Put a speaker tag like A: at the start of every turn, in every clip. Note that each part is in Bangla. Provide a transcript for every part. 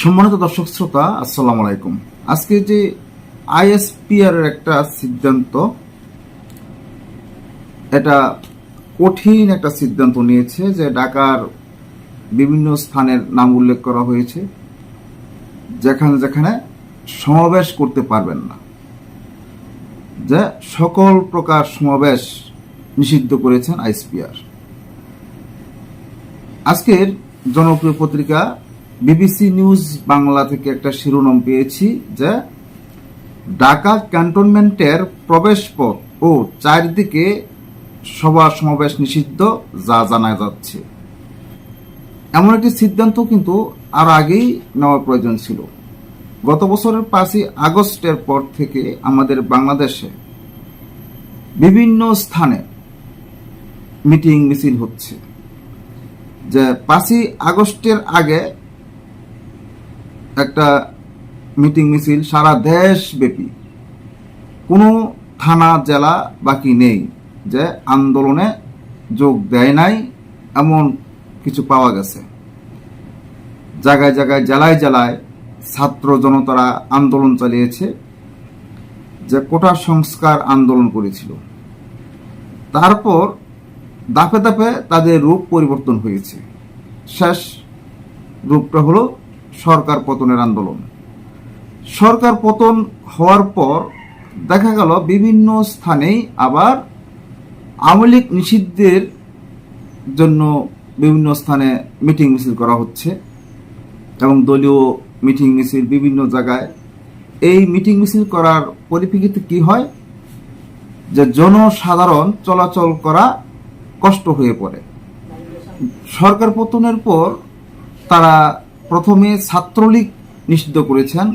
A: সম্মানিত দর্শক শ্রোতা, আসসালামু আলাইকুম। আজকে যে আইএসপিআর এর একটা সিদ্ধান্ত, এটা কঠিন একটা সিদ্ধান্ত নিয়েছে যে ঢাকার বিভিন্ন স্থানের নাম উল্লেখ করা হয়েছে, যেখানে যেখানে সমাবেশ করতে পারবেন না। যে সকল প্রকার সমাবেশ নিষিদ্ধ করেছেন আইএসপিআর। আজকের জনপ্রিয় পত্রিকা বিবিসি নিউজ বাংলা থেকে একটা শিরোনাম পেয়েছি যে, ঢাকা ক্যান্টনমেন্টের প্রবেশ পথ ও চারিদিকে সভা সমাবেশ নিষিদ্ধ, যা জানা যাচ্ছে। এমন একটি সিদ্ধান্ত কিন্তু আর আগেই নেওয়ার প্রয়োজন ছিল। গত বছরের পাঁচই আগস্টের পর থেকে আমাদের বাংলাদেশে বিভিন্ন স্থানে মিটিং মিছিল হচ্ছে। যে পাঁচই আগস্টের আগে একটা মিটিং মিছিল সারা দেশব্যাপী। কোনো থানা, জেলা বাকি নেই যে আন্দোলনে যোগ দেয় নাই, এমন কিছু পাওয়া গেছে। জায়গায় জায়গায়, জেলায় জেলায় ছাত্র জনতারা আন্দোলন চালিয়েছে যে কোটা সংস্কার আন্দোলন করেছিল। তারপর দাপে দাপে তাদের রূপ পরিবর্তন হয়েছে। শেষ রূপটা হলো সরকার পতনের আন্দোলন। সরকার পতন হওয়ার পর দেখা গেল বিভিন্ন স্থানেই আবার আওয়ামী লীগ নিষিদ্ধের জন্য বিভিন্ন স্থানে মিটিং মিছিল করা হচ্ছে এবং দলীয় মিটিং মিছিল বিভিন্ন জায়গায়। এই মিটিং মিছিল করার পরিপ্রেক্ষিতে কি হয়? যে জনসাধারণ চলাচল করা কষ্ট হয়ে পড়ে। সরকার পতনের পর তারা প্রথমে ছাত্রলীগ নিষিদ্ধ করেছেন।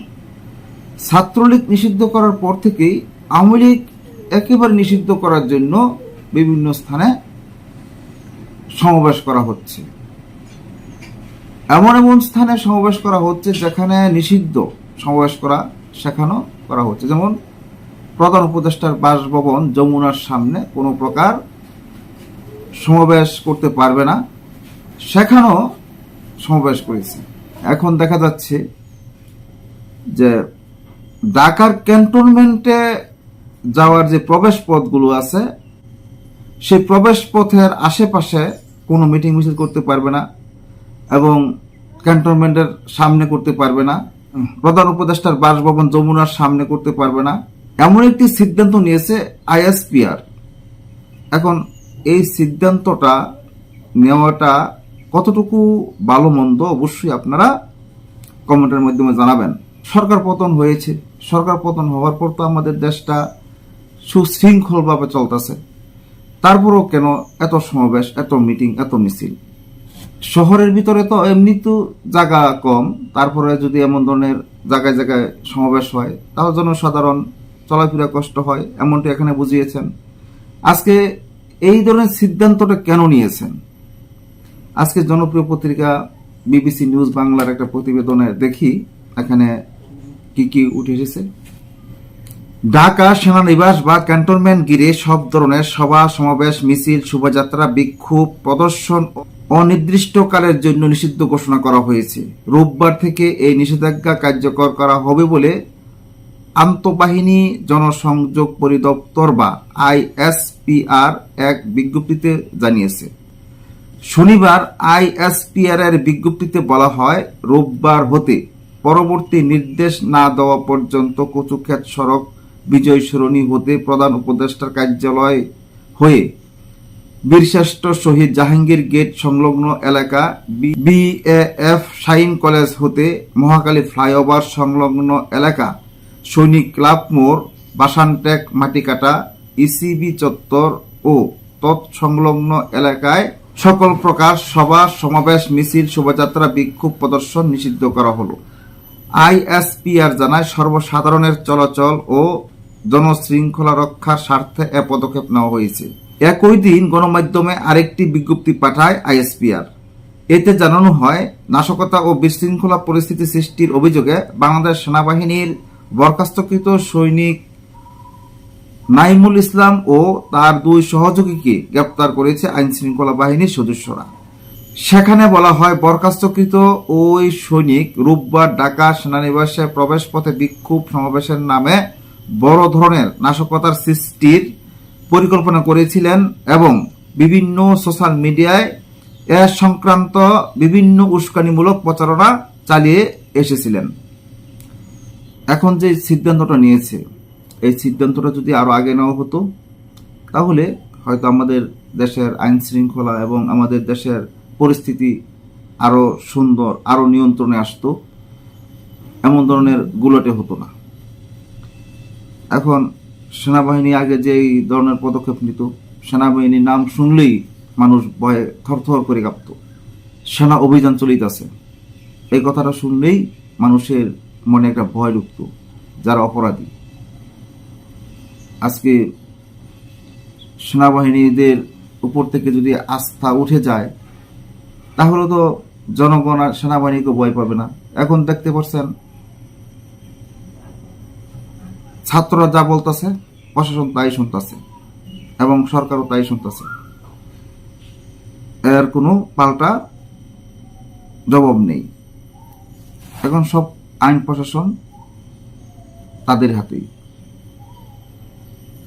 A: ছাত্রলীগ নিষিদ্ধ করার পর থেকেই আওয়ামী লীগ একেবারে নিষিদ্ধ করার জন্য বিভিন্ন স্থানে সমাবেশ করা হচ্ছে। এমন এমন স্থানে সমাবেশ করা হচ্ছে যেখানে নিষিদ্ধ সমাবেশ করা, সেখানেও করা হচ্ছে। যেমন প্রধান উপদেষ্টার বাসভবন যমুনার সামনে কোনো প্রকার সমাবেশ করতে পারবে না, সেখানেও সমাবেশ করেছে। এখন দেখা যাচ্ছে যে ঢাকার ক্যান্টনমেন্টে যাওয়ার যে প্রবেশ পথগুলো আছে, সেই প্রবেশ পথের আশেপাশে কোনো মিটিং মিছিল করতে পারবে না এবং ক্যান্টনমেন্টের সামনে করতে পারবে না, প্রধান উপদেষ্টার বাসভবন যমুনার সামনে করতে পারবে না। এমন একটি সিদ্ধান্ত নিয়েছে আইএসপিআর। এখন এই সিদ্ধান্তটা নেওয়াটা কতটুকু ভালো মন্দ অবশ্যই আপনারা কমেন্টের মাধ্যমে জানাবেন। সরকার পতন হয়েছে। সরকার পতন হওয়ার পর তো আমাদের দেশটা সুশৃঙ্খলভাবে চলতেছে। তারপরও কেন এত সমাবেশ, এত মিটিং, এত মিছিল? শহরের ভিতরে তো এমনি তো জায়গা কম। তারপরে যদি এমন ধরনের জায়গায় জায়গায় সমাবেশ হয়, তাহলে জনসাধারণ চলাফেরা কষ্ট হয়, এমনটি এখানে বুঝিয়েছেন। আজকে এই ধরনের সিদ্ধান্তটা কেন নিয়েছেন? আজকে জনপ্রিয় পত্রিকা বিবিসি নিউজ বাংলার একটা প্রতিবেদনে দেখি, এখানে কি কি উঠে এসেছে। ঢাকা সেনানিবাস বা ক্যান্টনমেন্ট গিরে সব ধরনের সভা, সমাবেশ, মিছিল, শোভাযাত্রা, বিক্ষোভ, প্রদর্শন অনির্দিষ্টকালের জন্য নিষিদ্ধ ঘোষণা করা হয়েছে। রোববার থেকে এই নিষেধাজ্ঞা কার্যকর করা হবে বলে আন্তঃবাহিনী জনসংযোগ পরিদপ্তর বা আইএসপিআর এক বিজ্ঞপ্তিতে জানিয়েছে। শনিবার আইএসপিআর এর বিজ্ঞপ্তিতে বলা হয়, রোববার হতে পরবর্তী নির্দেশ না দেওয়া পর্যন্ত কচুক্ষেত সড়ক বিজয় সরণি হতে প্রধান উপদেষ্টার কার্যালয় হয়ে বীরশ্রেষ্ঠ শহীদ জাহাঙ্গীর গেট সংলগ্ন এলাকা বিএএফ শাইন কলেজ হতে মহাকালী ফ্লাইওভার সংলগ্ন এলাকা, সৈনিক ক্লাব মোড়, বাসানটেক মাটিকাটা, ইসিবি চত্বর ও তৎসংলগ্ন এলাকায় সকল প্রকার সভা, সমাবেশ, মিছিল, শোভাযাত্রা, বিক্ষোভ প্রদর্শন নিষিদ্ধ করা হলো। আইএসপিআর জানায়, সর্বসাধারণের চলাচল ও জনশৃঙ্খলা রক্ষার স্বার্থে এ পদক্ষেপ নেওয়া হয়েছে। একই দিন গণমাধ্যমে আরেকটি বিজ্ঞপ্তি পাঠায় আইএসপিআর। এতে জানানো হয়, নাশকতা ও বিশৃঙ্খলা পরিস্থিতি সৃষ্টির অভিযোগে বাংলাদেশ সেনাবাহিনীর বরখাস্তকৃত সৈনিক নাইমুল ইসলাম ও তার দুই সহযোগীকে গ্রেপ্তার করেছে আইন শৃঙ্খলা বাহিনীর সদস্যরা। সেখানে বলা হয়, বরখাস্তকৃত ওই সৈনিক রোববার ঢাকা সেনানিবাসে প্রবেশ পথে বিক্ষোভ সমাবেশের নামে বড় ধরনের নাশকতার সৃষ্টির পরিকল্পনা করেছিলেন এবং বিভিন্ন সোশ্যাল মিডিয়ায় এ সংক্রান্ত বিভিন্ন উস্কানিমূলক প্রচারণা চালিয়ে এসেছিলেন। এখন যে সিদ্ধান্তটা নিয়েছে। এই সিদ্ধান্তটা যদি আরও আগে নেওয়া হতো, তাহলে হয়তো আমাদের দেশের আইন শৃঙ্খলা এবং আমাদের দেশের পরিস্থিতি আরও সুন্দর আরও নিয়ন্ত্রণে আসতো, এমন ধরনের গুলোটে হতো না। এখন সেনাবাহিনী আগে যেই ধরনের পদক্ষেপ নিত, সেনাবাহিনীর নাম শুনলেই মানুষ ভয়ে থরথর করে কাঁপত। সেনা অভিযান চলিতেছে। এই কথাটা শুনলেই মানুষের মনে একটা ভয় ঢুকত, যারা অপরাধী। আজকে সেনাবাহিনীদের উপর থেকে যদি আস্থা উঠে যায়, তাহলে তো জনগণ আর সেনাবাহিনীকে ভয় পাবে না। এখন দেখতে পাচ্ছেন, ছাত্ররা যা বলতেছে, প্রশাসন তাই শুনতেছে এবং সরকারও তাই শুনতেছে। এর কোনো পাল্টা জবাব নেই। এখন সব আইন প্রশাসন তাদের হাতেই।